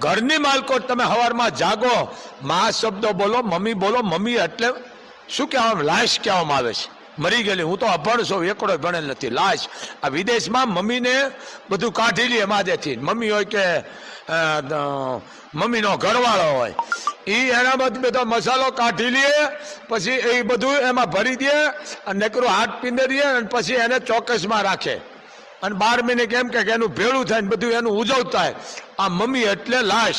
ઘરની માલકો તમે હવારમાં જાગો, મા શબ્દો બોલો, મમ્મી બોલો, મમ્મી એટલે શું કહેવામાં લાશ કહેવામાં આવે છે. મરી ગયેલી. હું તો અભણ છું એકડો ભણેલ નથી. લાશ. આ વિદેશમાં મમ્મીને બધું કાઢી લે એમાંથી મમ્મી હોય કે મમ્મીનો ઘરવાળો હોય. એ એના બધું, બધો મસાલો કાઢી લે, પછી એ બધું એમાં ભરી દે, અને નકરું હાથ પીંદરીએ અને પછી એને ચોક્કસમાં રાખે. અને બાર મહિને કેમ કે એનું ભેળું થાય ને બધું એનું ઉજવતા આ મમ્મી એટલે લાશ.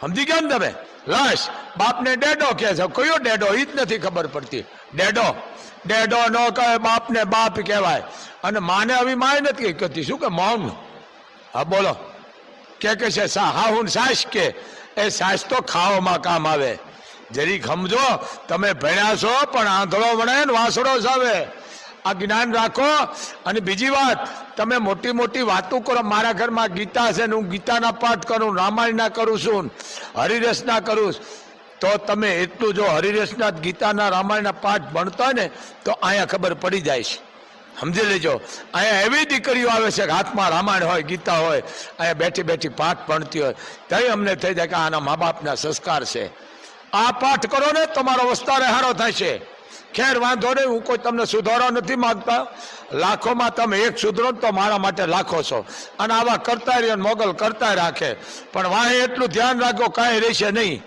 સમજી ગયા ને તમે? લાશ. બાપને ડેડો કહે છે. કયો ડેડો? એ જ નથી ખબર પડતી. ડેડો. ડેડો ન કહે, બાપને બાપ કહેવાય. અને માને આવી માય નથી કહેતી. શું કે મૌન? હા, બોલો. કે કે છે? હા, હું સાસ કે. એ સાસ તો ખાવામાં કામ આવે. જરીક સમજો, તમે ભણ્યા છો, પણ આંધળો ભણે ને વાસડો આવે. આ જ્ઞાન રાખો. અને બીજી વાત, તમે મોટી મોટી વાતો કરો. મારા ઘરમાં ગીતા છે ને હું ગીતાના પાઠ કરું, રામાયણના કરું છું હરિરસના કરું છું. તો તમે એટલું જો હરિરસના ગીતાના, રામાયણના પાઠ ભણતા ને, તો અહીંયા ખબર પડી જાય છે. સમજી લેજો. અહીંયા એવી દીકરીઓ આવે છે કે હાથમાં રામાયણ હોય, ગીતા હોય, અહીંયા બેઠી બેઠી પાઠ ભણતી હોય. તઈ અમને થઈ જાય કે આના મા બાપના સંસ્કાર છે. આ પાઠ કરો ને, તમારો વસ્તારે હારો થશે ખેર, વાંધો નહીં, હું કોઈ તમને સુધારો નથી માંગતા. લાખોમાં તમે એક સુધરો તો મારા માટે લાખો છો. અને આવા કરતા રહે મોગલ કરતા રાખે. પણ વાહે એટલું ધ્યાન રાખો કાંઈ રહેશે નહીં.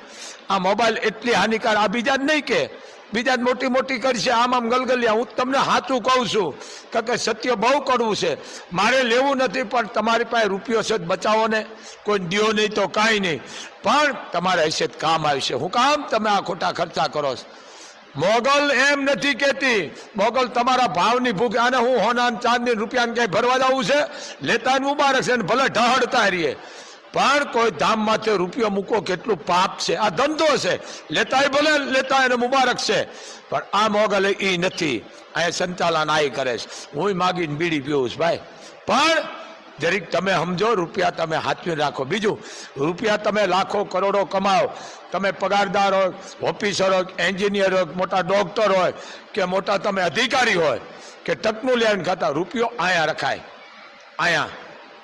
આ મોબાઈલ એટલી હાનિકાર, આ બીજા જ નહીં કે. બીજા જ મોટી મોટી કરશે, આમ આમ ગલગલિયા. હું તમને સાચું કહું છું કે કે સત્ય બહુ કડવું છે. મારે લેવું નથી, પણ તમારી પાસે રૂપિયો છે બચાવો ને. કોઈ દિયો નહીં તો કાંઈ નહીં. પણ તમારે જ કામ આવશે. હું કામ તમે આ ખોટા ખર્ચા કરો છો? મોગલ એમ નથી કેતી મોગલ તમારા ભાવની ભૂખ, આને હું હોના ચાંદની રૂપિયાને ક્યાંય ભરવા જવું છે? લેતા મુબારક છે ભલે ઢહડતા રહીએ. પણ કોઈ ધામ માથે રૂપિયો મૂકો કેટલું પાપ છે. આ ધંધો છે. લેતાય ભલે લેતા એને મુબારક છે. પણ આ મોગલ એ નથી. અહીંયા સંચાલન આ કરે છે. હું માગીને બીડી પીવું છું ભાઈ. પણ જરીક તમે સમજો, રૂપિયા તમે હાથવી રાખો. બીજું, રૂપિયા તમે લાખો, કરોડો કમાઓ. તમે પગારદાર હોય, ઓફિસર હોય, એન્જિનિયર હોય, મોટા ડૉક્ટર હોય, કે મોટા તમે અધિકારી હોય, કે ટકનું લેવાનું ખાતા, રૂપિયો અહીંયા રખાય. અહીંયા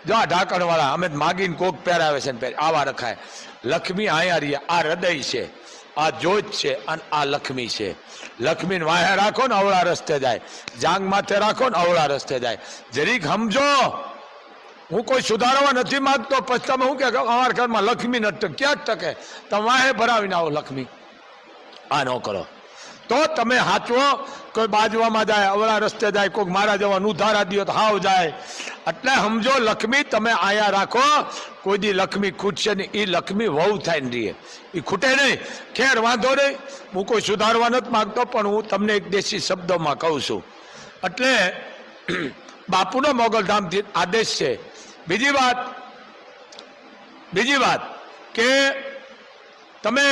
જો આ ઢાંકણવાળા અમે માગીને કોક પહેરાવે છે ને આવા રખાય. લક્ષ્મી અહીંયા રહીએ, આ હૃદય છે, આ જોત છે, અને આ લક્ષ્મી છે. લક્ષ્મીને વાહ્યા રાખો ને અવળા રસ્તે જાય. જાંગ માથે રાખો ને અવળા રસ્તે જાય. જરીક સમજો હું કોઈ સુધારવા નથી માંગતો પછી તમે શું કે અમારા ઘરમાં લક્ષ્મી ન ટકે ક્યાં ટકે? તમે વાહે ભરાવીને આવો લક્ષ્મી. આ ન કરો. તો તમે હાચવો, કોઈ બાજવામાં જાય, અવળા રસ્તે જાય, કોઈક મારા જવાનું ઉધારા તો હાવ જાય. એટલે સમજો લક્ષ્મી, તમે આયા રાખો, કોઈ દી લક્ષ્મી ખૂટશે નહીં એ લક્ષ્મી વહુ થાય ને રહીએ. એ ખૂટે નહીં. ખેર વાંધો નહીં. હું કોઈ સુધારવા નથી માંગતો, પણ હું તમને એક દેશી શબ્દોમાં કહું છું. એટલે, બાપુનો મોગલધામથી આદેશ છે. બીજી વાત બીજી વાત કે તમે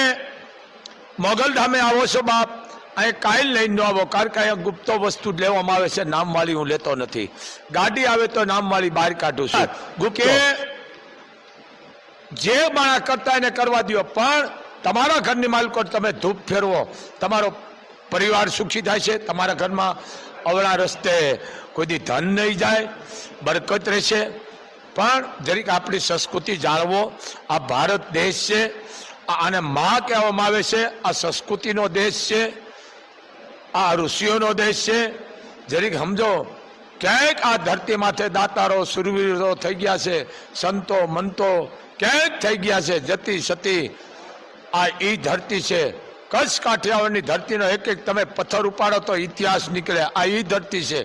મોગલધામે આવો છો બાપ અહીં કાયલ લઈને ન આવો કારણ કે અહીંયા ગુપ્તો વસ્તુ જ લેવામાં આવે છે નામવાળી હું લેતો નથી. ગાડી આવે તો નામવાળી બહાર કાઢું છું. ગુપ્તે. જે માણા કરતા એને કરવા દો પણ તમારા ઘરની માલકો તમે ધૂપ ફેરવો. તમારો પરિવાર સુખી થાય છે તમારા ઘરમાં અવળા રસ્તે કોઈ દી ધન નહીં જાય બરકત રહેશે. પણ જરીક આપણી સંસ્કૃતિ જાળવો આ ભારત દેશ છે આને મા કહેવામાં આવે છે, આ સંસ્કૃતિનો દેશ છે, આ ઋષિઓનો દેશ છે. જરીક સમજો, ક્યાંક આ ધરતી માથે દાતારો, સુરવીરો થઈ ગયા છે, સંતો, મંતો, ક્યાંક થઈ ગયા છે, જતી સતી. આ ઈ ધરતી છે. કચ્છ કાઠિયાવાડની ધરતીનો એક એક તમે પથ્થર ઉપાડો તો ઇતિહાસ નીકળે. આ ઈ ધરતી છે.